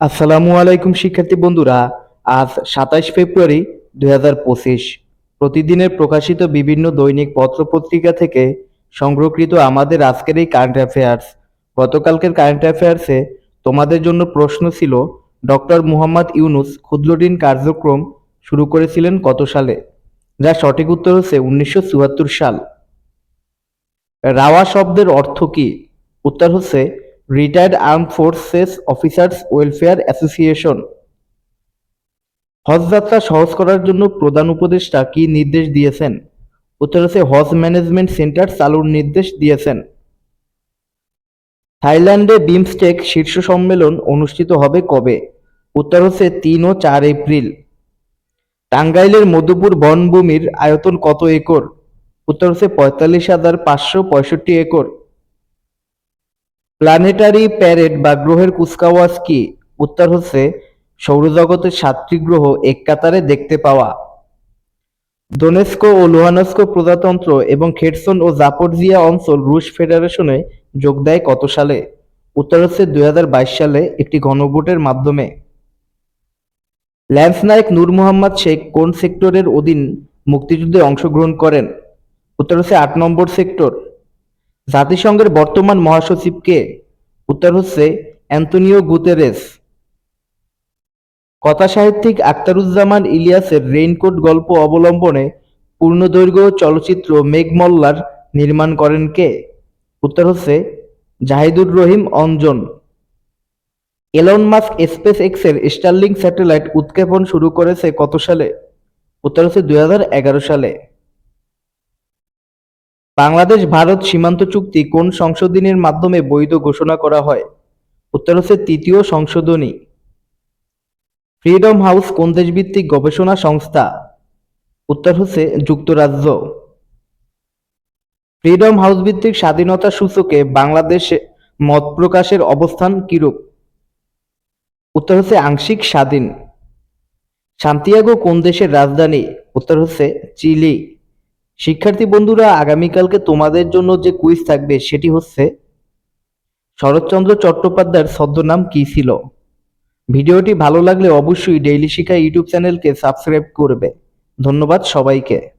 আসসালামু আলাইকুম, শিক্ষার্থী বন্ধুরা। আজ সাতাশ ফেব্রুয়ারি দুই হাজার পঁচিশ। প্রতিদিনের প্রকাশিত বিভিন্ন দৈনিক পত্রপত্রিকা থেকে সংগ্রহকৃত আমাদের আজকের এই কারেন্ট অ্যাফেয়ার্স গতকালকের কারেন্ট অ্যাফেয়ার্সে তোমাদের জন্য প্রশ্ন ছিল, ডক্টর মুহাম্মদ ইউনুস ক্ষুদ্র ঋণ কার্যক্রম শুরু করেছিলেন কত সালে? যার সঠিক উত্তর হচ্ছে উনিশশো চুয়াত্তর সাল। রাওয়া শব্দের অর্থ কি? উত্তর হচ্ছে retired arm forces officers welfare association হজ যাত্রা সহজ করার জন্য প্রধান উপদেষ্টা কি নির্দেশ দিয়েছেন? উত্তর হজ ম্যানেজমেন্ট সেন্টার চালুর নির্দেশ দিয়েছেন। থাইল্যান্ডে বিমস্টেক শীর্ষ সম্মেলন অনুষ্ঠিত হবে কবে? উত্তর হচ্ছে, তিন ও চার এপ্রিল। টাঙ্গাইলের মধুপুর বনভূমির আয়তন কত একর? উত্তর হচ্ছে, পঁয়তাল্লিশ হাজার পাঁচশো পঁয়ষট্টি একর। প্ল্যানেটারি প্যারেড বা গ্রহের কুচকাওয়াজ কি? উত্তর হচ্ছে, সৌরজগতের সাতটি গ্রহ এক কাতারে দেখতে পাওয়া। দোনেস্কো ও লুহানস্কো প্রজাতন্ত্র এবং খেরসন ও জাপোরজিয়া অঞ্চল রুশ ফেডারেশনে যোগ দেয় কত সালে? উত্তর হচ্ছে, দুই হাজার বাইশ সালে একটি গণভোটের মাধ্যমে। ল্যান্স নায়ক নূর মোহাম্মদ শেখ কোন সেক্টরের অধীন মুক্তিযুদ্ধে অংশগ্রহণ করেন? উত্তর হচ্ছে, আট নম্বর সেক্টর। জাতিসংঘের বর্তমান মহাসচিব কে উত্তর হচ্ছে অ্যান্তনিও গুতেরেস। কথাসাহিত্যিক আখতারুজ্জামান ইলিয়াসের রেইনকোট গল্প অবলম্বনে পূর্ণদৈর্ঘ্য চলচ্চিত্র মেঘমল্লার নির্মাণ করেন কে? উত্তর হচ্ছে Zahidur Rahim Anjan. Elon Musk space এক্সের স্টারলিং স্যাটেলাইট উৎক্ষেপণ শুরু করেছে কত সালে? উত্তর হচ্ছে দু হাজার এগারো সালে। বাংলাদেশ, ভারত সীমান্ত চুক্তি কোন সংশোধনীর মাধ্যমে বৈধ ঘোষণা করা হয়? উত্তর হচ্ছে তৃতীয় সংশোধনী। ফ্রিডম হাউস কোন দেশভিত্তিক গবেষণা সংস্থা? উত্তর হচ্ছে যুক্তরাজ্য। ফ্রিডম হাউস ভিত্তিক স্বাধীনতা সূচকে বাংলাদেশে মত প্রকাশের অবস্থান কিরূপ? উত্তর হচ্ছে আংশিক স্বাধীন। সান্তিয়াগো কোন দেশের রাজধানী? উত্তর হচ্ছে চিলি। শিক্ষার্থী বন্ধুরা, আগামীকালকে তোমাদের জন্য যে কুইজ থাকবে সেটি হচ্ছে শরৎচন্দ্র চট্টোপাধ্যায়ের ছদ্মনাম কি ছিল? ভিডিওটি ভালো লাগলে অবশ্যই ডেইলি শিক্ষা ইউটিউব চ্যানেলকে সাবস্ক্রাইব করবে। ধন্যবাদ সবাইকে।